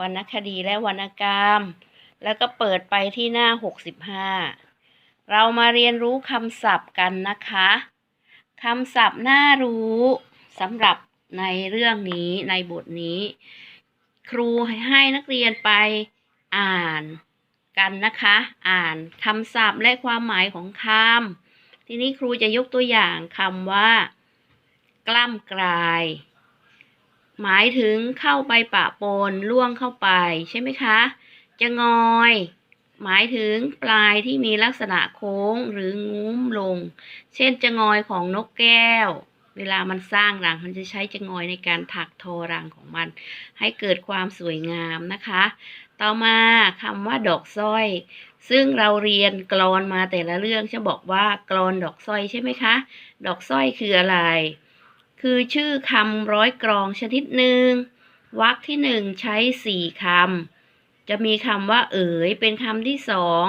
วรรณคดีและวรรณกรรม แล้วก็เปิดไปที่หน้า 65 เรามาเรียนรู้คำศัพท์กันนะคะคำศัพท์น่ารู้สำหรับในเรื่องนี้ในบทนี้ ครูให้นักเรียนไปอ่านกันนะคะ อ่านคำศัพท์และความหมายของคำทีนี้ครูจะยกตัวอย่างคำว่า กล้ำกลาย หมายถึงเข้าไปปะปนล่วงเข้าไปใช่ไหมคะ จะงอย หมายถึงปลายที่มีลักษณะโค้งหรืองุ้มลง เช่นจะงอยของนกแก้ว เวลามันสร้างรังมันจะใช้จะงอยในการถักทอรังของมัน ให้เกิดความสวยงามนะคะ ต่อมาคำว่าดอกสร้อย ซึ่งเราเรียนกลอนมาแต่ละเรื่องจะบอกว่ากลอนดอกสร้อยใช่ไหมคะ ดอกสร้อยคืออะไร คือชื่อคำร้อยกรองชนิดหนึ่งวรรคที่หนึ่งใช้สี่คำ จะมีคำว่าเอ๋ยเป็นคำที่สอง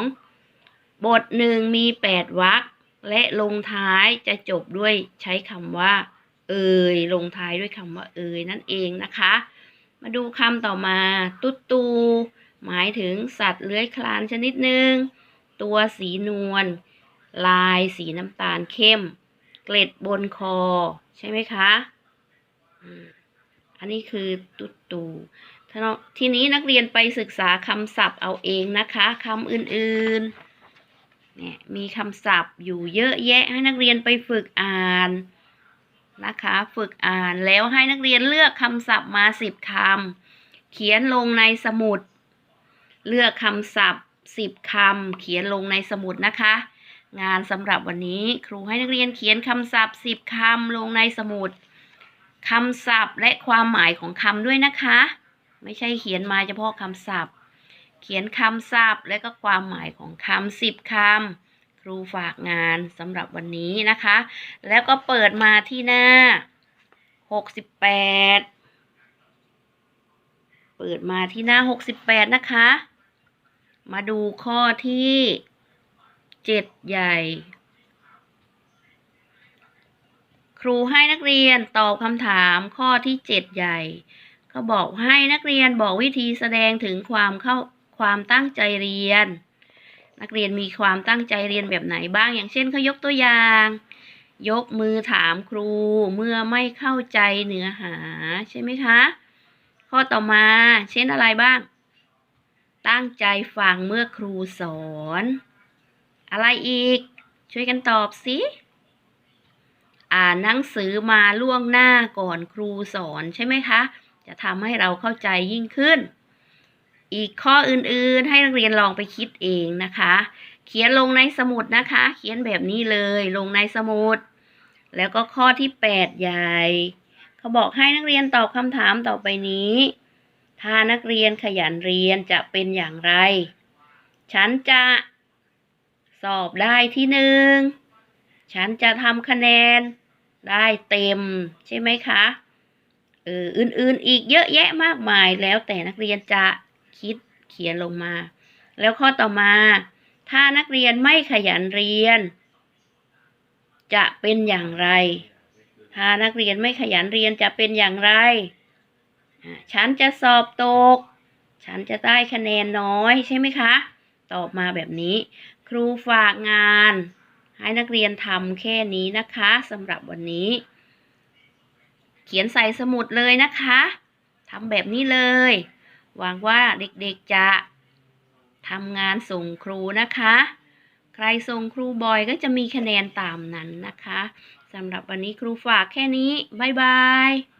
บทหนึ่งมีแปดวรรคและลงท้ายจะจบด้วยใช้คำว่า เอ่ยลงท้ายด้วยคำว่า เอ่ยนั่นเองนะคะ มาดูคำต่อมา ตุ๊ตู หมายถึงสัตว์เลื้อยคลานชนิดหนึ่งตัวสีนวลลายสีน้ำตาลเข้ม เกล็ดบนคอ ใช่ไหมคะอันนี้คือตุ๊ตูถ้ทีนี้นักเรียนไปศึกษาคำศัพท์เอาเองนะคะคำอื่นๆเนี่ยมีคำศัพท์อยู่เยอะแยะให้นักเรียนไปฝึกอ่านนะคะ ฝึกอ่านแล้วให้นักเรียนเลือกคำศัพท์มาสิบคำเขียนลงในสมุด เลือกคำศัพท์สิบคำเขียนลงในสมุดนะคะ งานสำหรับวันนี้ครูให้นักเรียนเขียนคำศัพท์สิบคำลงในสมุดคำศัพท์และความหมายของคำด้วยนะคะ ไม่ใช่เขียนมาเฉพาะคำศัพท์ เขียนคำศัพท์และก็ความหมายของคำสิบคำครูฝากงานสำหรับวันนี้นะคะ แล้วก็เปิดมาที่หน้าหกสิบแปดเปิดมาที่หน้าหกสิบแปดนะคะ มาดูข้อที่ เจ็ดใหญ่ ครูให้นักเรียนตอบคำถามข้อที่เจ็ดใหญ่เขาบอกให้นักเรียนบอกวิธีแสดงถึงความเข้าความตั้งใจเรียน นักเรียนมีความตั้งใจเรียนแบบไหนบ้าง อย่างเช่นเขายกตัวอย่าง ยกมือถามครูเมื่อไม่เข้าใจเนื้อหาใช่ไหมคะ ข้อต่อมาเช่นอะไรบ้าง ตั้งใจฟังเมื่อครูสอน อะไรอีก ช่วยกันตอบสิอ่านหนังสือมาล่วงหน้าก่อนครูสอนใช่ไหมคะ จะทำให้เราเข้าใจยิ่งขึ้น อีกข้ออื่นๆให้นักเรียนลองไปคิดเองนะคะ เขียนลงในสมุดนะคะ เขียนแบบนี้เลยลงในสมุด แล้วก็ข้อที่แปดใหญ่ เขาบอกให้นักเรียนตอบคำถามต่อไปนี้ ถ้านักเรียนขยันเรียนจะเป็นอย่างไร ฉันจะ สอบได้ที่หนึ่ง ฉันจะทำคะแนนได้เต็มใช่ไหมคะ เออ อื่นๆอีกเยอะแยะมากมายแล้วแต่นักเรียนจะคิดเขียนลงมา แล้วข้อต่อมา ถ้านักเรียนไม่ขยันเรียน จะเป็นอย่างไร ถ้านักเรียนไม่ขยันเรียนจะเป็นอย่างไร ฉันจะสอบตก ฉันจะได้คะแนนน้อยใช่ไหมคะ ตอบมาแบบนี้ ครูฝากงาน ให้นักเรียนทำแค่นี้นะคะสำหรับวันนี้ เขียนใส่สมุดเลยนะคะทำแบบนี้เลย หวังว่าเด็กๆจะทำงานส่งครูนะคะ ใครส่งครูบ่อยก็จะมีคะแนนตามนั้นนะคะสำหรับวันนี้ครูฝากแค่นี้ บ๊ายบาย